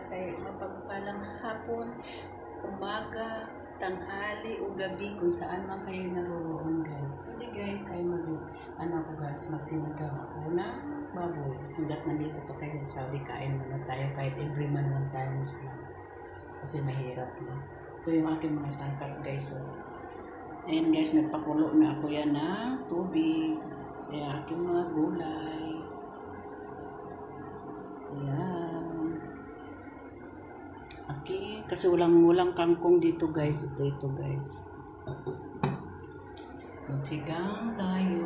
oras ay mapagpalang hapon, umaga, tanghali o gabi kung saan man kayo naroon guys. Today guys ay mag ano ako guys, magsinigang ako na baboy. Hanggat nandito pa kayo sa Saudi, kain muna tayo kahit every month one times lang. Kasi mahirap na. Ito yung aking mga sangkap guys. So, Ayan guys, nagpakulo na ako yan ng tubig sa aking mga gulay. Ayan. Okay, kasi walang walang kangkong dito guys. Ito ito guys. Magsigang tayo.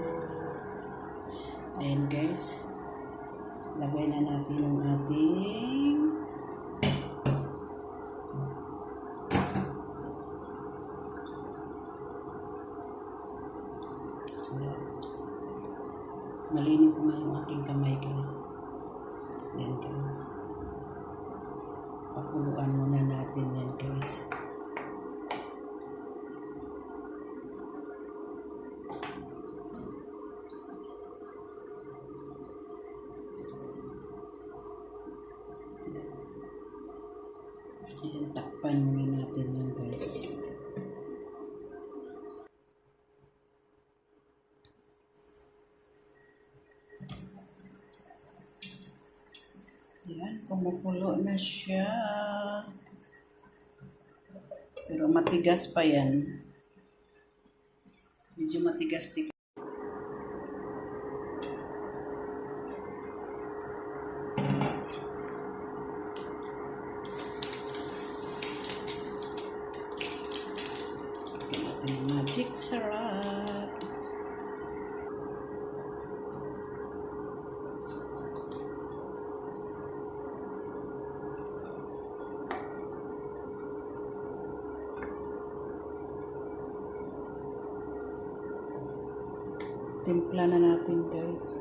Ayan guys. Lagay na natin yung ating Ayan. Malinis naman yung aking kamay guys. Yan guys. Pakuluan muna natin yan guys. Ayan, takpan muna natin yan guys. Yan, kumukulo na siya. Pero matigas pa yan. Medyo matigas tig natin yung magic sarap. Timpla na natin guys.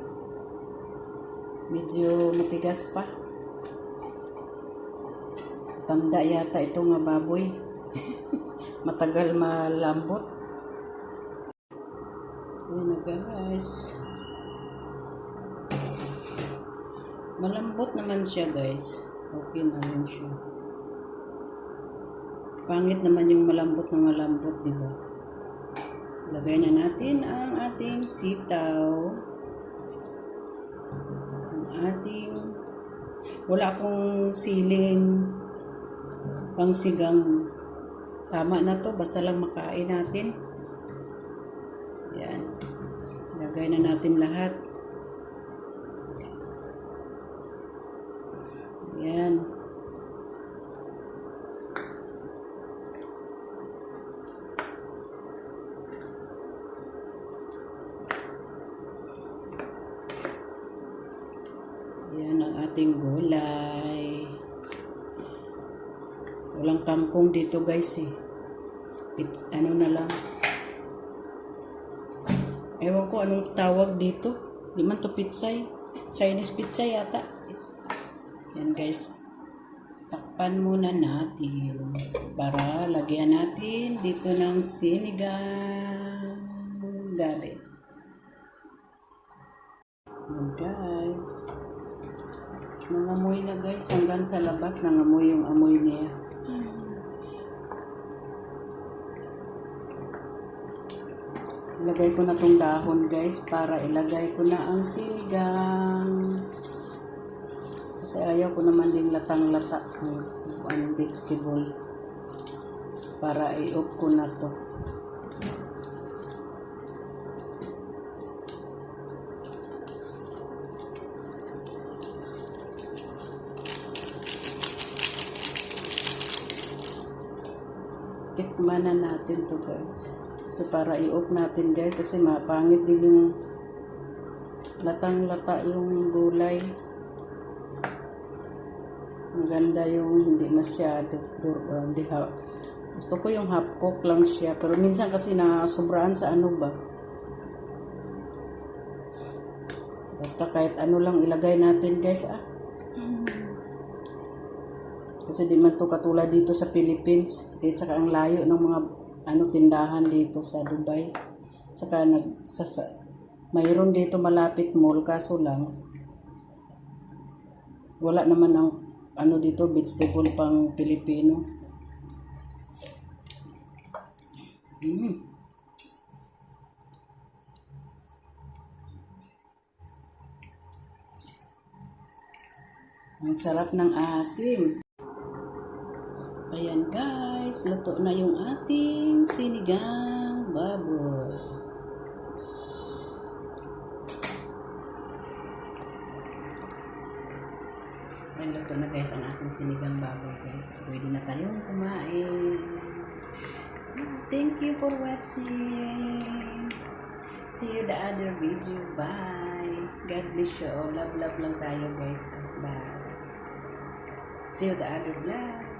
Medyo matigas pa. Tanda yata ito nga baboy. Matagal malambot. Ayan na guys. Malambot naman siya guys. Okay na rin siya. Pangit naman yung malambot na malambot, di ba? Lagay na natin ang ating sitaw. Ang ating wala akong siling pangsigang. Tama na to, basta lang makain natin. Yan. Lagay na natin lahat. Yan. Yan ang ating gulay. Walang kangkong dito guys eh. Pit, ano na lang. Ewan ko anong tawag dito. Di man to pitsay. Chinese pizza yata. Yan guys. Takpan muna natin. Para lagyan natin dito ng sinigang gabi. Yan guys. Nangamoy na guys. Hanggang sa labas nangamoy yung amoy niya. Ilagay ko na tong dahon guys para ilagay ko na ang sinigang. Kasi ayaw ko naman din latang-lata ang ang vegetable. Para i-off ko na to. Tikman na natin to guys. So para i-off natin guys kasi mapangit din yung latang-lata yung gulay. Maganda yung hindi masyado uh, hindi gusto ko yung half cook lang siya pero minsan kasi nasobrahan sa ano ba basta kahit ano lang ilagay natin guys ah kasi di man to katulad dito sa Philippines. At saka ang layo ng mga ano tindahan dito sa Dubai. Saka nag, sa, sa, mayroon dito malapit mall kaso lang wala naman ang ano dito, vegetable pang Pilipino. Mm. Ang sarap ng asim. Guys, luto na yung ating sinigang baboy. Ayan, luto na guys ang ating sinigang baboy guys. Pwede na tayong kumain. Thank you for watching. See you the other video. Bye. God bless you all. Love, love lang tayo guys. Bye. See you the other vlog.